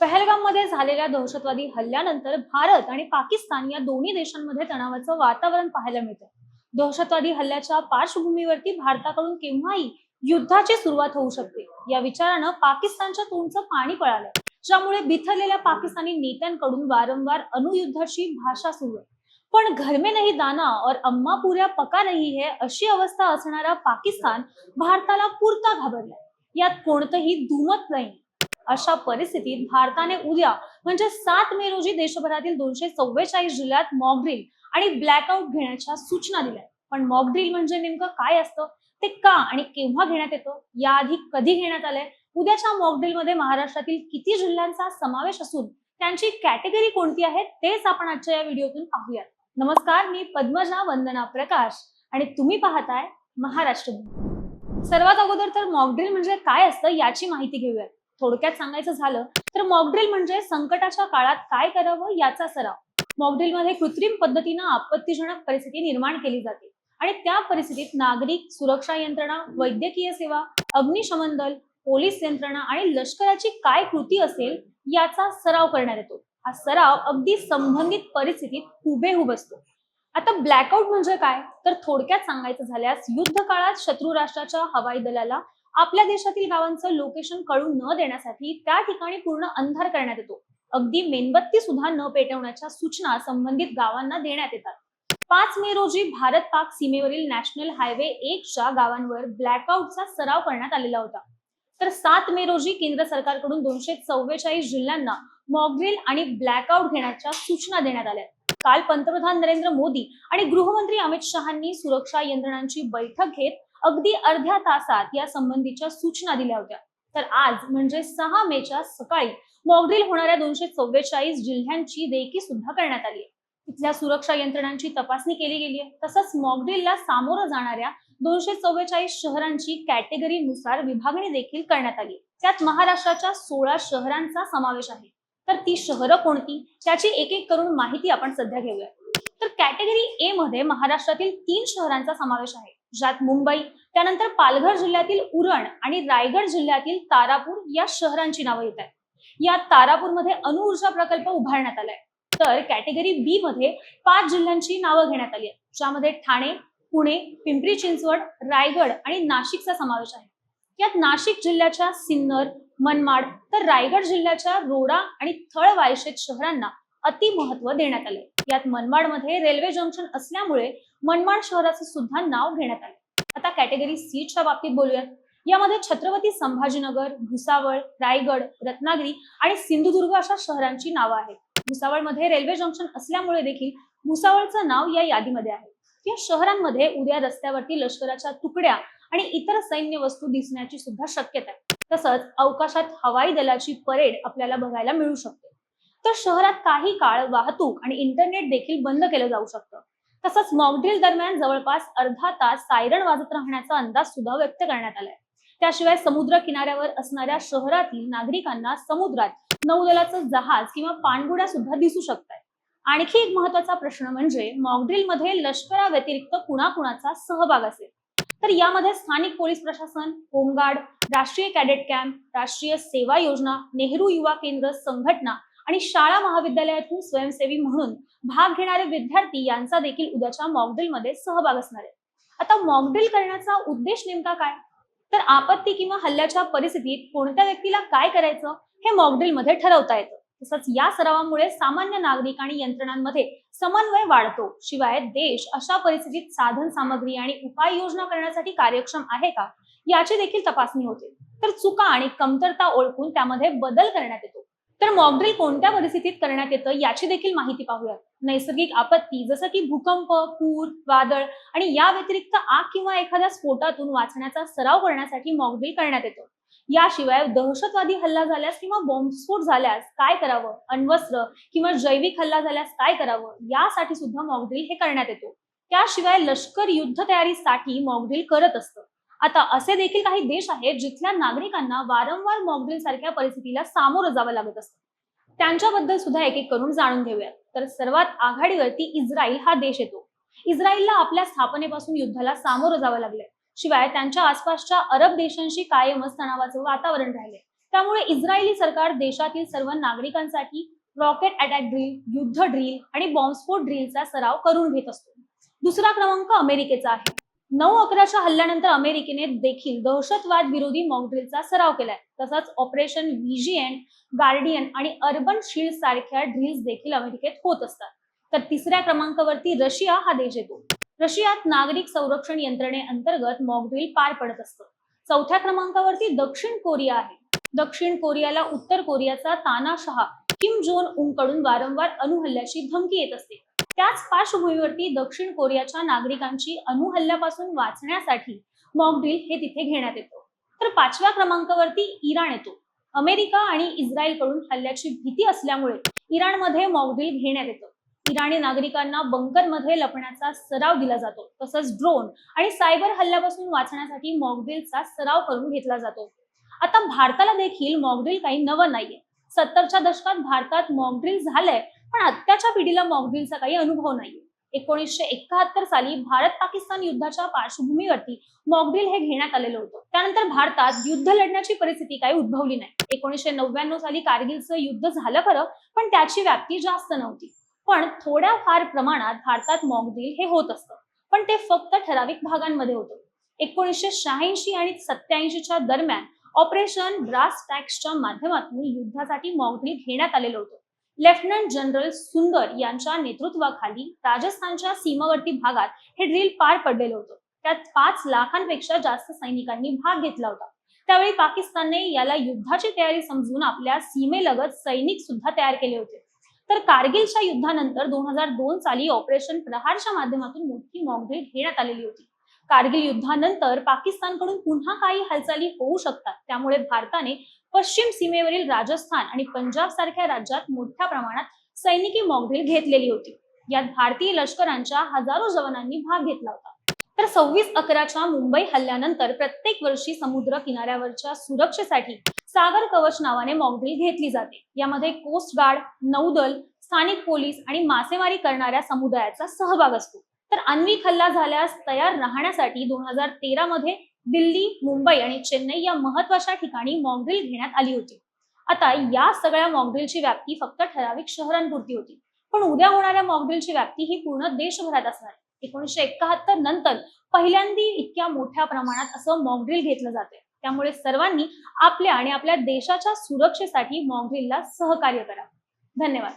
पहलगाममध्ये झालेल्या दहशतवादी हल्ल्यानंतर भारत आणि पाकिस्तान या दोन्ही देशांमध्ये तणावाचं वातावरण पाहायला मिळतं दहशतवादी हल्ल्याच्या पार्श्वभूमीवरती भारताकडून केव्हाही युद्धाची सुरुवात होऊ शकते या विचारानं पाकिस्तानच्या तोंडचं पाणी पळालं ज्यामुळे बिथरलेल्या पाकिस्तानी नेत्यांकडून वारंवार अणुयुद्धाची भाषा सुरू आहे. पण घर में नहीं दाना और अम्मा पुऱ्या पका नाही है अशी अवस्था असणारा पाकिस्तान भारताला पुरता घाबरलाय. यात कोणतंही दुमत नाही. अशा परिस्थितीत भारताने उद्या म्हणजे सात मे रोजी देशभरातील दोनशे चव्वेचाळीस जिल्ह्यात मॉकड्रिल आणि ब्लॅकआउट घेण्याच्या सूचना दिल्या पण मॉकड्रिल म्हणजे नेमकं काय असतं? ते का आणि केव्हा घेण्यात येतं? याआधी कधी घेण्यात आलंय? उद्याच्या मॉकड्रिलमध्ये महाराष्ट्रातील किती जिल्ह्यांचा समावेश असून त्यांची कॅटेगरी कोणती आहे? तेच आपण आजच्या या व्हिडिओतून पाहूयात. नमस्कार मी पद्मजा वंदना प्रकाश आणि तुम्ही पाहताय महाराष्ट्र. सर्वात अगोदर तर मॉकड्रिल म्हणजे काय असतं याची माहिती घेऊयात. थोडक्यात सांगायचं झालं तर मॉकड्रिल म्हणजे संकटाच्या काळात काय करावं याचा सराव. मॉकड्रिलमध्ये कृत्रिम पद्धतीनं आपत्तीजनक परिस्थिती निर्माण केली जाते. आणि त्या परिस्थितीत नागरिक सुरक्षा यंत्रणा वैद्यकीय सेवा अग्निशमन दल पोलीस यंत्रणा आणि लष्कराची काय कृती असेल याचा सराव करण्यात येतो. हा सराव अगदी संबंधित परिस्थितीत हुबेहूब असतो. आता ब्लॅकआउट म्हणजे काय? तर थोडक्यात सांगायचं झाल्यास युद्ध काळात शत्रू राष्ट्राच्या हवाई दलाला आपल्या देशातील गावांचं लोकेशन कळू न देण्यासाठी त्या ठिकाणी पूर्ण अंधार करण्यात येतो. अगदी मेणबत्ती सुद्धा न पेटवण्याच्या सूचना संबंधित गावांना देण्यात येतात. पाच मे रोजी भारत पाक सीमेवरील नॅशनल हायवे एकच्या गावांवर ब्लॅकआउटचा सराव करण्यात आलेला होता. तर सात मे रोजी केंद्र सरकारकडून दोनशे चव्वेचाळीस जिल्ह्यांना मॉकड्रिल आणि ब्लॅकआउट घेण्याच्या सूचना देण्यात आल्या. काल पंतप्रधान नरेंद्र मोदी आणि गृहमंत्री अमित शहांनी सुरक्षा यंत्रणांची बैठक घेत अगदी अर्ध्या तासात या संबंधीच्या सूचना दिल्या होत्या. तर आज म्हणजे सहा मेच्या सकाळी मॉकड्रिल होणाऱ्या दोनशे चव्वेचाळीस जिल्ह्यांची देखी सुद्धा करण्यात आली आहे. तिथल्या सुरक्षा यंत्रणांची तपासणी केली गेली आहे. तसंच मॉकड्रिलला सामोरं जाणाऱ्या दोनशे चव्वेचाळीस शहरांची कॅटेगरीनुसार विभागणी देखील करण्यात आली त्यात महाराष्ट्राच्या सोळा शहरांचा समावेश आहे. तर ती शहरं कोणती? त्याची एक एक करून माहिती आपण सध्या घेऊया. तर कॅटेगरी ए मध्ये महाराष्ट्रातील तीन शहरांचा समावेश आहे. ज्यात मुंबई त्यानंतर पालघर जिल्ह्यातील उरण आणि रायगड जिल्ह्यातील तारापूर या शहरांची नावं येत आहेत. या तारापूरमध्ये अणुऊर्जा प्रकल्प उभारण्यात आलाय. तर कॅटेगरी बी मध्ये पाच जिल्ह्यांची नावं घेण्यात आली आहेत. ज्यामध्ये ठाणे पुणे पिंपरी चिंचवड रायगड आणि नाशिकचा समावेश आहे. यात नाशिक जिल्ह्याच्या सिन्नर मनमाड तर रायगड जिल्ह्याच्या रोडा आणि थळ वायशेत शहरांना अति महत्त्व देण्यात आले यात मनमाडमध्ये रेल्वे जंक्शन असल्यामुळे मनमाड शहराचे सुद्धा नाव घेण्यात आले. आता कॅटेगरी सीटच्या बाबतीत बोलूयात. यामध्ये छत्रपती संभाजीनगर भुसावळ रायगड रत्नागिरी आणि सिंधुदुर्ग अशा शहरांची नावं आहेत. भुसावळमध्ये रेल्वे जंक्शन असल्यामुळे देखील भुसावळचं नाव या यादीमध्ये आहे. या शहरांमध्ये उद्या रस्त्यावरती लष्कराच्या तुकड्या आणि इतर सैन्य वस्तू दिसण्याची सुद्धा शक्यता आहे. तसंच अवकाशात हवाई दलाची परेड आपल्याला बघायला मिळू शकते. तर शहरात काही काळ वाहतूक आणि इंटरनेट देखील बंद केलं जाऊ शकतं. तसंच मॉकड्रिल दरम्यान जवळपास अर्धा तास सायरन वाजत राहण्याचा अंदाज सुद्धा व्यक्त करण्यात आलाय. त्याशिवाय समुद्र किनाऱ्यावर असणाऱ्या शहरातील नागरिकांना समुद्रात नौदलाचं जहाज किंवा पाणबुड्या सुद्धा दिसू शकतात आणखी एक महत्त्वाचा प्रश्न म्हणजे मॉकड्रिलमध्ये लष्कराव्यतिरिक्त कुणाकुणाचा सहभाग असेल? तर यामध्ये स्थानिक पोलीस प्रशासन होमगार्ड राष्ट्रीय कॅडेट कॅम्प राष्ट्रीय सेवा योजना नेहरू युवा केंद्र संघटना आणि शाळा महाविद्यालयातून स्वयंसेवी म्हणून भाग घेणारे विद्यार्थी यांचा देखील उद्याच्या मॉकड्रिलमध्ये सहभाग असणार आहे. आता मॉकड्रिल करण्याचा उद्देश नेमका काय? तर आपत्ती किंवा हल्ल्याच्या परिस्थितीत कोणत्या व्यक्तीला काय करायचं हे मॉकड्रिलमध्ये ठरवता येतं. तसंच या सरावामुळे सामान्य नागरिक आणि यंत्रणांमध्ये समन्वय वाढतो. शिवाय देश अशा परिस्थितीत साधन सामग्री आणि उपाययोजना करण्यासाठी कार्यक्षम आहे का? याची देखील तपासणी होते. तर चुका आणि कमतरता ओळखून त्यामध्ये बदल करण्यात येतो. तर मॉकड्रिल कोणत्या परिस्थितीत करण्यात येतं याची देखील माहिती पाहूयात. नैसर्गिक आपत्ती जसं की भूकंप पूर वादळ आणि या व्यतिरिक्त आग किंवा एखाद्या स्फोटातून वाचण्याचा सराव करण्यासाठी मॉकड्रिल करण्यात येतो. याशिवाय दहशतवादी हल्ला झाल्यास किंवा बॉम्बस्फोट झाल्यास काय करावं? अण्वस्त्र किंवा जैविक हल्ला झाल्यास काय करावं? यासाठी सुद्धा मॉकड्रिल हे करण्यात येतो. त्याशिवाय लष्कर युद्ध तयारीसाठी मॉकड्रिल करत असतं. आता असे देखील काही देश आहेत जिथल्या नागरिकांना वारंवार मॉकड्रिल सारख्या परिस्थितीला सामोरं जावं लागत असतं. त्यांच्याबद्दल सुद्धा एक एक करून जाणून घेऊयात तर सर्वात आघाडीवरती इस्रायल हा देश येतो. इस्रायलला आपल्या स्थापनेपासून युद्धाला सामोरं जावं लागलंय. शिवाय त्यांच्या आसपासच्या अरब देशांशी कायमच तणावाचं वातावरण राहिले त्यामुळे इस्रायली सरकार देशातील सर्व नागरिकांसाठी रॉकेट अटॅक ड्रिल युद्ध ड्रिल आणि बॉम्बस्फोट ड्रिलचा सराव करून घेत असतो. दुसरा क्रमांक अमेरिकेचा आहे. नऊ अकराच्या हल्ल्यानंतर अमेरिकेने देखील दहशतवाद विरोधी मॉकड्रिलचा सराव केलाय. तसंच ऑपरेशन व्हिजिएन गार्डियन आणि अर्बन शील्ड सारख्या ड्रिल्स देखील अमेरिकेत होत असतात. तर तिसऱ्या क्रमांकावरती रशिया हा देश येतो. रशियात नागरिक संरक्षण यंत्रणेअंतर्गत मॉक ड्रिल पार पडत असतं. चौथ्या क्रमांकावरती दक्षिण कोरिया आहे. दक्षिण कोरियाला उत्तर कोरियाचा तानाशहा किम जोन उंगकडून वारंवार अणुहल्ल्याची धमकी येत असते. त्याच पार्श्वभूमीवरती दक्षिण कोरियाच्या नागरिकांची अणुहल्ल्यापासून वाचण्यासाठी मॉकड्रिल हे तिथे घेण्यात येतं. तर पाचव्या क्रमांकावरती इराण येतो. अमेरिका आणि इस्रायलकडून हल्ल्याची भीती असल्यामुळे इराणमध्ये मॉकड्रिल घेण्यात येतं. इराणी नागरिकांना बंकरमध्ये लपण्याचा सराव दिला जातो तसंच ड्रोन आणि सायबर हल्ल्यापासून वाचण्यासाठी मॉकड्रिलचा सराव करून घेतला जातो. आता भारताला देखील मॉकड्रिल काही नवं नाहीये. सत्तरच्या दशकात भारतात मॉकड्रिल झालंय पण आत्ताच्या पिढीला मॉकड्रिलचा काही अनुभव नाहीये. एकोणीसशे एकाहत्तर साली भारत पाकिस्तान युद्धाच्या पार्श्वभूमीवरती मॉकड्रिल हे घेण्यात आलेलं होतं. त्यानंतर भारतात युद्ध लढण्याची परिस्थिती काही उद्भवली नाही. एकोणीसशे नव्याण्णव साली कारगिलचं युद्ध झालं खरं पण त्याची व्याप्ती जास्त नव्हती. पण थोड्या फार प्रमाणात भारतात मॉकड्रिल हे होत असतं. पण ते फक्त ठराविक भागांमध्ये होतं. एकोणीसशे शहाऐंशी आणि सत्याऐंशीच्या दरम्यान ऑपरेशन ब्रास टॅक्सच्या माध्यमातून युद्धासाठी मॉकड्रिल घेण्यात आलेलं होतं. लेफ्टनंट जनरल सुंदर यांच्या नेतृत्वाखाली राजस्थानच्या सीमावर्ती भागात हे ड्रिल पार पडलेलं होतं. त्यात पाच लाखांपेक्षा जास्त सैनिकांनी भाग घेतला होता. त्यावेळी पाकिस्तानने याला युद्धाची तयारी समजून आपल्या सीमेलगत सैनिक सुद्धा तयार केले होते. तर कारगिलच्या युद्धानंतर दोन हजार दोन साली ऑपरेशन प्रहारच्या माध्यमातून मोठी मॉकड्रिल घेण्यात आलेली होती. कारगिल युद्धानंतर पाकिस्तानकडून पुन्हा काही हालचाली होऊ शकतात. त्यामुळे भारताने पश्चिम सीमेवरील राजस्थान आणि पंजाब सारख्या राज्यात मोठ्या प्रमाणात सैनिकी मॉकड्रिल घेतलेली होती. यात भारतीय लष्करांच्या हजारो जवानांनी भाग घेतला होता. तर सव्वीस अकराच्या मुंबई हल्ल्यानंतर प्रत्येक वर्षी समुद्र किनाऱ्यावरच्या सुरक्षेसाठी सागर कवच नावाने मॉकड्रिल घेतली जाते. यामध्ये कोस्ट गार्ड नौदल स्थानिक पोलीस आणि मासेमारी करणाऱ्या समुदायाचा सहभाग असतो. तर आण्विक हल्ला झाल्यास तयार राहण्यासाठी दोन हजार तेरा मध्ये दिल्ली मुंबई आणि चेन्नई या महत्त्वाच्या ठिकाणी मॉकड्रिल घेण्यात आली होती. आता या सगळ्या मॉकड्रिलची व्याप्ती फक्त ठराविक शहरांपुरती होती. पण उद्या होणाऱ्या मॉकड्रिलची व्याप्ती ही पूर्ण देशभरात असणार एकोणीशे एकाहत्तर नंतर पहिल्यांदी इतक्या मोठ्या प्रमाणात असं मॉकड्रिल घेतलं जाते त्यामुळे सर्वांनी आपल्या आणि आपल्या देशाच्या सुरक्षेसाठी मॉकड्रिलला सहकार्य करा. धन्यवाद.